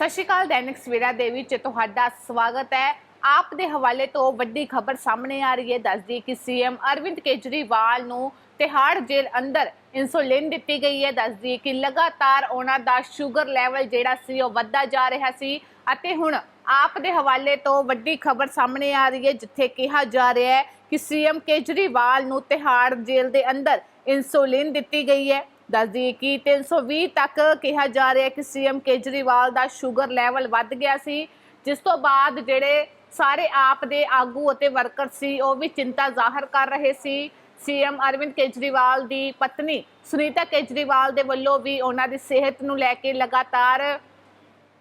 ਸਤਿ ਸ਼੍ਰੀ ਅਕਾਲ, ਦੈਨਿਕ ਸਵੇਰਾ ਦੇ ਵਿੱਚ ਤੁਹਾਡਾ ਸਵਾਗਤ ਹੈ। ਆਪ ਦੇ ਹਵਾਲੇ ਤੋਂ ਵੱਡੀ ਖਬਰ ਸਾਹਮਣੇ ਆ ਰਹੀ ਹੈ। ਦੱਸਦੀ ਕਿ ਸੀਐਮ ਅਰਵਿੰਦ ਕੇਜਰੀਵਾਲ ਨੂੰ ਤਿਹਾੜ ਜੇਲ੍ਹ ਅੰਦਰ ਇਨਸੂਲਿਨ ਦਿੱਤੀ ਗਈ ਹੈ। ਦੱਸਦੀ ਕਿ ਲਗਾਤਾਰ ਉਹਨਾਂ ਦਾ ਸ਼ੂਗਰ ਲੈਵਲ ਜਿਹੜਾ ਸੀ, ਉਹ ਵੱਧਦਾ ਜਾ ਰਿਹਾ ਸੀ ਅਤੇ ਹੁਣ ਆਪ ਦੇ ਹਵਾਲੇ ਤੋਂ ਵੱਡੀ ਖਬਰ ਸਾਹਮਣੇ ਆ ਰਹੀ ਹੈ, ਜਿੱਥੇ ਕਿਹਾ ਜਾ ਰਿਹਾ ਹੈ ਕਿ ਸੀਐਮ ਕੇਜਰੀਵਾਲ ਨੂੰ ਤਿਹਾੜ ਜੇਲ੍ਹ ਦੇ ਅੰਦਰ ਇਨਸੂਲਿਨ ਦਿੱਤੀ ਗਈ ਹੈ। ਦੱਸਦੀ ਕਿ 320 ਤੱਕ ਕਿਹਾ ਜਾ ਰਿਹਾ ਹੈ ਕਿ ਸੀਐਮ ਕੇਜਰੀਵਾਲ ਦਾ ਸ਼ੂਗਰ ਲੈਵਲ ਵੱਧ ਗਿਆ ਸੀ, ਜਿਸ ਤੋਂ ਬਾਅਦ ਜਿਹੜੇ ਸਾਰੇ ਆਪ ਦੇ ਆਗੂ ਅਤੇ ਵਰਕਰ ਸੀ, ਉਹ ਵੀ ਚਿੰਤਾ ਜ਼ਾਹਰ ਕਰ ਰਹੇ ਸੀ। ਸੀਐਮ ਅਰਵਿੰਦ ਕੇਜਰੀਵਾਲ ਦੀ ਪਤਨੀ ਸੁਨੀਤਾ ਕੇਜਰੀਵਾਲ ਦੇ ਵੱਲੋਂ ਵੀ ਉਹਨਾਂ ਦੀ ਸਿਹਤ ਨੂੰ ਲੈ ਕੇ ਲਗਾਤਾਰ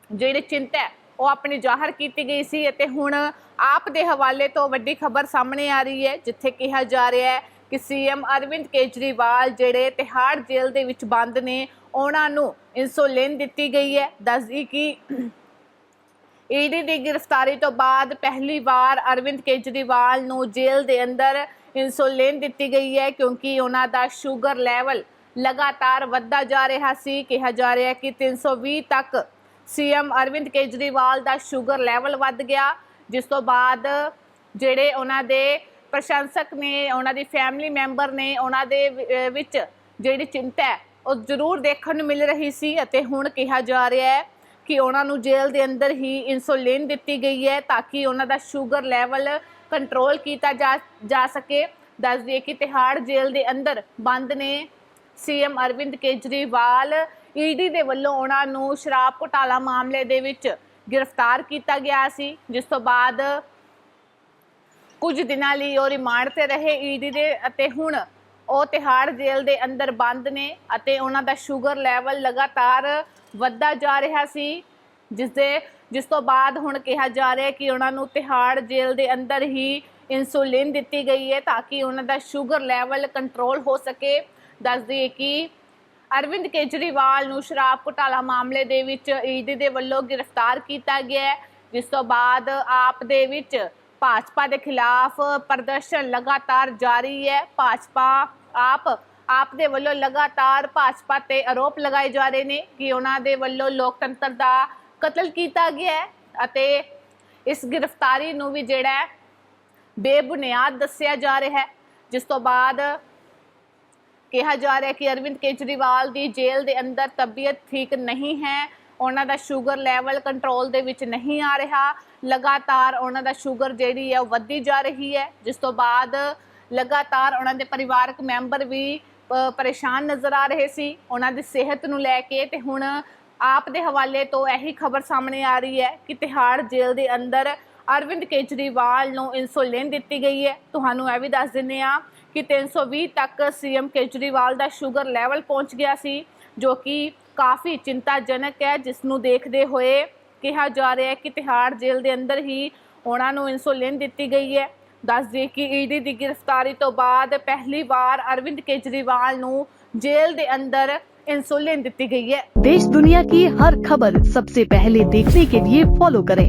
ਜਿਹੜੀ ਚਿੰਤਾ ਉਹ ਆਪਣੀ ਜ਼ਾਹਰ ਕੀਤੀ ਗਈ ਸੀ ਅਤੇ ਹੁਣ ਆਪ ਦੇ ਹਵਾਲੇ ਤੋਂ ਵੱਡੀ ਖਬਰ ਸਾਹਮਣੇ ਆ ਰਹੀ ਹੈ, ਜਿੱਥੇ ਕਿਹਾ ਜਾ ਰਿਹਾ ਹੈ ਕਿ ਸੀਐਮ ਅਰਵਿੰਦ ਕੇਜਰੀਵਾਲ ਜਿਹੜੇ ਤਿਹਾੜ ਜੇਲ੍ਹ ਦੇ ਵਿੱਚ ਬੰਦ ਨੇ, ਉਹਨਾਂ ਨੂੰ ਇਨਸੂਲਿਨ ਦਿੱਤੀ ਗਈ ਹੈ। ਦੱਸਦੀ ਕਿ ਈਡੀ ਦੀ ਗ੍ਰਿਫਤਾਰੀ ਤੋਂ ਬਾਅਦ ਪਹਿਲੀ ਵਾਰ ਅਰਵਿੰਦ ਕੇਜਰੀਵਾਲ ਨੂੰ ਜੇਲ੍ਹ ਦੇ ਅੰਦਰ ਇਨਸੂਲਿਨ ਦਿੱਤੀ ਗਈ ਹੈ ਕਿਉਂਕਿ ਉਹਨਾਂ ਦਾ ਸ਼ੂਗਰ ਲੈਵਲ ਲਗਾਤਾਰ ਵੱਧਦਾ ਜਾ ਰਿਹਾ ਸੀ। ਕਿਹਾ ਜਾ ਰਿਹਾ ਹੈ ਕਿ 320 ਤੱਕ ਸੀਐਮ ਅਰਵਿੰਦ ਕੇਜਰੀਵਾਲ ਦਾ ਸ਼ੂਗਰ ਲੈਵਲ ਵੱਧ ਗਿਆ, ਜਿਸ ਤੋਂ ਬਾਅਦ ਜਿਹੜੇ ਉਹਨਾਂ ਦੇ ਪ੍ਰਸ਼ੰਸਕ ਨੇ, ਉਹਨਾਂ ਦੀ ਫੈਮਿਲੀ ਮੈਂਬਰ ਨੇ, ਉਹਨਾਂ ਦੇ ਵਿੱਚ ਜਿਹੜੀ ਚਿੰਤਾ ਹੈ, ਉਹ ਜ਼ਰੂਰ ਦੇਖਣ ਨੂੰ ਮਿਲ ਰਹੀ ਸੀ ਅਤੇ ਹੁਣ ਕਿਹਾ ਜਾ ਰਿਹਾ ਹੈ ਕਿ ਉਹਨਾਂ ਨੂੰ ਜੇਲ੍ਹ ਦੇ ਅੰਦਰ ਹੀ ਇਨਸੂਲਿਨ ਦਿੱਤੀ ਗਈ ਹੈ ਤਾਂ ਕਿ ਉਹਨਾਂ ਦਾ ਸ਼ੂਗਰ ਲੈਵਲ ਕੰਟਰੋਲ ਕੀਤਾ ਜਾ ਜਾ ਸਕੇ। ਦੱਸ ਦਈਏ ਕਿ ਤਿਹਾੜ ਜੇਲ੍ਹ ਦੇ ਅੰਦਰ ਬੰਦ ਨੇ ਸੀਐਮ ਅਰਵਿੰਦ ਕੇਜਰੀਵਾਲ ਈਡੀ ਦੇ ਵੱਲੋਂ ਉਹਨਾਂ ਨੂੰ ਸ਼ਰਾਬ ਘੁਟਾਲਾ ਮਾਮਲੇ ਦੇ ਵਿੱਚ ਗ੍ਰਿਫਤਾਰ ਕੀਤਾ ਗਿਆ ਸੀ, ਜਿਸ ਤੋਂ ਬਾਅਦ ਕੁਝ ਦਿਨਾਂ ਲਈ ਉਹ ਰਿਮਾਂਡ ਤੇ ਰਹੇ ਈਡੀ ਦੇ ਅਤੇ ਹੁਣ ਉਹ ਤਿਹਾੜ ਜੇਲ੍ਹ ਦੇ ਅੰਦਰ ਬੰਦ ਨੇ ਅਤੇ ਉਹਨਾਂ ਦਾ ਸ਼ੂਗਰ ਲੈਵਲ ਲਗਾਤਾਰ ਵੱਧਦਾ ਜਾ ਰਿਹਾ ਸੀ ਜਿਸ ਦੇ ਜਿਸ ਤੋਂ ਬਾਅਦ ਹੁਣ ਕਿਹਾ ਜਾ ਰਿਹਾ ਕਿ ਉਹਨਾਂ ਨੂੰ ਤਿਹਾੜ ਜੇਲ੍ਹ ਦੇ ਅੰਦਰ ਹੀ ਇਨਸੂਲਿਨ ਦਿੱਤੀ ਗਈ ਹੈ ਤਾਂ ਕਿ ਉਹਨਾਂ ਦਾ ਸ਼ੂਗਰ ਲੈਵਲ ਕੰਟਰੋਲ ਹੋ ਸਕੇ। ਦੱਸ ਦਈਏ ਕਿ ਅਰਵਿੰਦ ਕੇਜਰੀਵਾਲ ਨੂੰ ਸ਼ਰਾਬ ਘੁਟਾਲਾ ਮਾਮਲੇ ਦੇ ਵਿੱਚ ਈਡੀ ਦੇ ਵੱਲੋਂ ਗ੍ਰਿਫਤਾਰ ਕੀਤਾ ਗਿਆ ਜਿਸ ਤੋਂ ਬਾਅਦ ਆਪ ਦੇ ਵਿੱਚ ਭਾਜਪਾ ਦੇ ਖਿਲਾਫ ਪ੍ਰਦਰਸ਼ਨ ਲਗਾਤਾਰ ਜਾਰੀ ਹੈ। ਭਾਜਪਾ ਆਪ ਆਪ ਦੇ ਵੱਲੋਂ ਲਗਾਤਾਰ ਭਾਜਪਾ ਤੇ ਆਰੋਪ ਲਗਾਏ ਜਾ ਰਹੇ ਨੇ ਕਿ ਉਹਨਾਂ ਦੇ ਵੱਲੋਂ ਲੋਕਤੰਤਰ ਦਾ ਕਤਲ ਕੀਤਾ ਗਿਆ ਹੈ ਅਤੇ ਇਸ ਗ੍ਰਿਫਤਾਰੀ ਨੂੰ ਵੀ ਜਿਹੜਾ ਹੈ ਬੇਬੁਨਿਆਦ ਦੱਸਿਆ ਜਾ ਰਿਹਾ ਹੈ। ਜਿਸ ਤੋਂ ਬਾਅਦ ਕਿਹਾ ਜਾ ਰਿਹਾ ਕਿ ਅਰਵਿੰਦ ਕੇਜਰੀਵਾਲ ਦੀ ਜੇਲ੍ਹ ਦੇ ਅੰਦਰ ਤਬੀਅਤ ਠੀਕ ਨਹੀਂ ਹੈ। ਉਹਨਾਂ ਦਾ ਸ਼ੂਗਰ ਲੈਵਲ ਕੰਟਰੋਲ ਦੇ ਵਿੱਚ ਨਹੀਂ ਆ ਰਿਹਾ। ਲਗਾਤਾਰ ਉਹਨਾਂ ਦਾ ਸ਼ੂਗਰ ਜਿਹੜੀ ਹੈ ਉਹ ਵੱਧਦੀ ਜਾ ਰਹੀ ਹੈ। ਜਿਸ ਤੋਂ ਬਾਅਦ ਲਗਾਤਾਰ ਉਹਨਾਂ ਦੇ ਪਰਿਵਾਰਕ ਮੈਂਬਰ ਵੀ ਪਰੇਸ਼ਾਨ ਨਜ਼ਰ ਆ ਰਹੇ ਸੀ। ਉਹਨਾਂ ਦੀ ਸਿਹਤ ਨੂੰ ਲੈ ਕੇ ਤੇ ਹੁਣ ਆਪ ਦੇ ਹਵਾਲੇ ਤੋਂ ਇਹੀ ਖਬਰ ਸਾਹਮਣੇ ਆ ਰਹੀ ਹੈ ਕਿ ਤਿਹਾੜ ਜੇਲ੍ਹ ਦੇ ਅੰਦਰ ਅਰਵਿੰਦ ਕੇਜਰੀਵਾਲ ਨੂੰ ਇਨਸੂਲਿਨ ਦਿੱਤੀ ਗਈ ਹੈ ਤੁਹਾਨੂੰ ਇਹ ਵੀ ਦੱਸ ਦਿੰਦੇ ਆ ਕਿ 320 ਤੱਕ ਸੀਐਮ ਕੇਜਰੀਵਾਲ ਦਾ ਸ਼ੂਗਰ ਲੈਵਲ ਪਹੁੰਚ ਗਿਆ ਸੀ ਜੋ ਕਿ ਕਾਫੀ ਚਿੰਤਾਜਨਕ ਹੈ ਜਿਸ ਨੂੰ ਦੇਖਦੇ ਹੋਏ ਕਿਹਾ ਜਾ ਰਿਹਾ ਹੈ ਕਿ ਤਿਹਾੜ ਜੇਲ੍ਹ ਦੇ ਅੰਦਰ ਹੀ ਉਹਨਾਂ ਨੂੰ ਇਨਸੂਲਿਨ ਦਿੱਤੀ ਗਈ ਹੈ ਦੱਸ ਦਈਏ ਕਿ ਈਡੀ ਦੀ ਗ੍ਰਿਫਤਾਰੀ ਤੋਂ ਬਾਅਦ ਪਹਿਲੀ ਵਾਰ ਅਰਵਿੰਦ ਕੇਜਰੀਵਾਲ ਨੂੰ ਜੇਲ੍ਹ ਦੇ ਅੰਦਰ इंसुलिन दी गई है देश दुनिया की हर खबर सबसे पहले देखने के लिए फॉलो करें